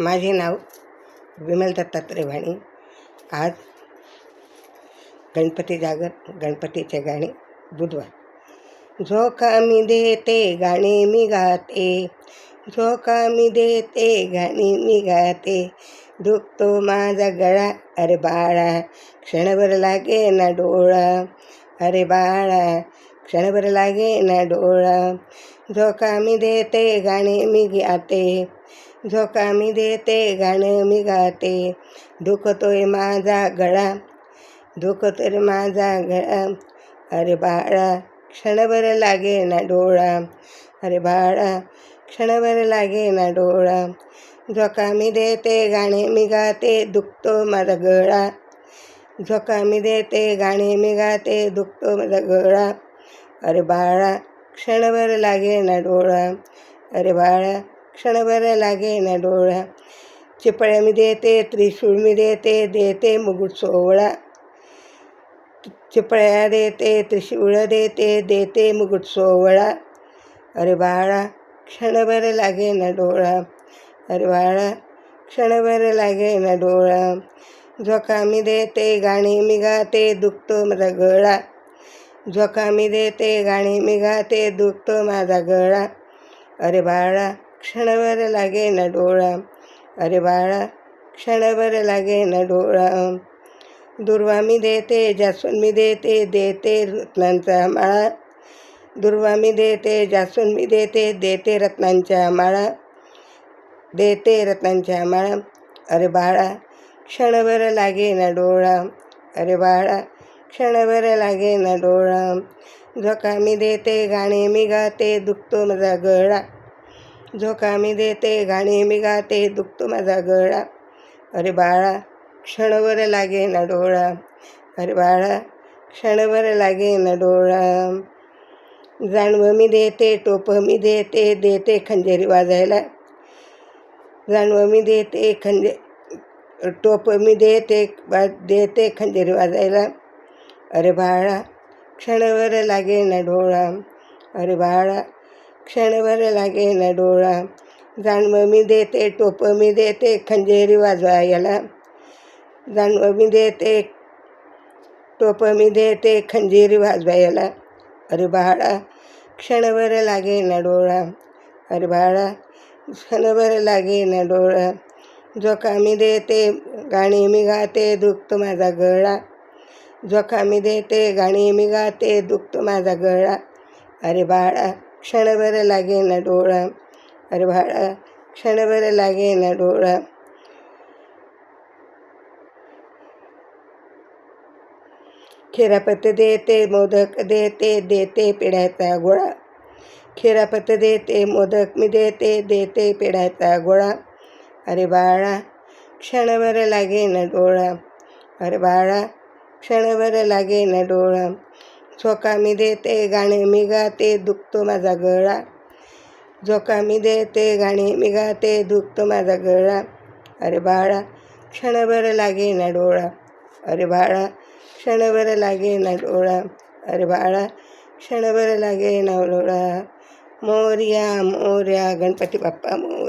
माझे नाव विमल दत्तात्रय वाणी आज गणपती जागर गणपतीचे गाणे बुधवार. जो मी देते गाणे मी गाते झोका मी देते गाणे मी गाते. दुखतो माझा गळा अरे बाळा क्षणभर लागे ना डोळा अरे बाळा क्षणभर लागे ना डोळा झोका मी देते गाणे मी गाते झोका मी देते गाणे मी गाते दुखतोय माझा गळा दुखतोय माझा गळा अरे बाळा क्षणभर लागे ना डोळा अरे बाळा क्षणभर लागे ना डोळा झोका मी देते गाणे मी गाते दुखतो माझा गळा झोका मी देते गाणे मी गाते दुखतो माझा गळा अरे बाळा क्षणभर लागे ना डोळा. अरे बाळा क्षणभर लागे ना डोळा. चिपळ्या मी देते त्रिशूळ मी देते देते मुकुट सोवळा. चिपळ्या देते त्रिशूळ देते देते मुकुट सोवळा. अरे बाळा क्षणभर लागे ना डोळा. अरे बाळा क्षणभर लागे ना डोळा. झोका मी देते गाणी मी गाते दुखतो माझा गळा झोका मी देते गाणी मी गाते दुखतो माझा गळा. अरे बाळा क्षणभर लागे ना डोळा. अरे बाळा क्षणभर लागे ना डोळा. दुर्वा मी देते जास्वंद मी देते देते रत्नांचा माळा. दुर्वा मी देते जास्वंद मी देते देते रत्नांच्या माळा. देते रत्नांच्या माळा. अरे बाळा क्षणभर लागे ना डोळा. अरे बाळा क्षणभर लागे ना डोळा झोका मी देते गाणे मी गाते दुखतो माझा गळा झोका मी देते गाणे मी गाते दुखतो माझा गळा अरे बाळा क्षणभर लागे ना डोळा अरे बाळा क्षणभर लागे ना डोळा जाणवं मी देते टोपं मी देते देते खंजेरी वाजायला जाणवं मी देते खंजे टोपं मी देते वा देते खंजेरी वाजायला अरे बाळा क्षणभर लागे ना डोळा. अरे बाळा क्षणभर लागे ना डोळा. जाणवं मी देते टोपं मी देते खंजेरी वाजवायला जाणवं मी देते टोप मी देते खंजीरी वाजवायला अरे बाळा क्षणभर लागे ना डोळा. अरे बाळा क्षणभर लागे ना डोळा. जो मी देते गाणी मी गाते दुखतो माझा गळा. जोखामी मी देते गाणी मी गाते दुखतो माझा गळा. अरे बाळा क्षणभर लागे ना डोळा. अरे बाळा क्षणभर लागे ना डोळा. खिरापत देते मोदक देते देते पिढायचा गोळा. खिरापत देते मोदक मी देते देते पिढायचा गोळा. अरे बाळा क्षणभर लागे ना डोळा. अरे बाळा क्षणभर लागे ना डोळा. झोका मी देते गाणे मी गाते दुखतो माझा गळा. झोका मी देते गाणे मी गाते दुखतो माझा गळा. अरे बाळा क्षणभर लागे ना डोळा. अरे बाळा क्षणभर लागे ना डोळा. अरे बाळा क्षणभर लागे ना डोळा. मोर्या मोर्या गणपती बाप्पा मोर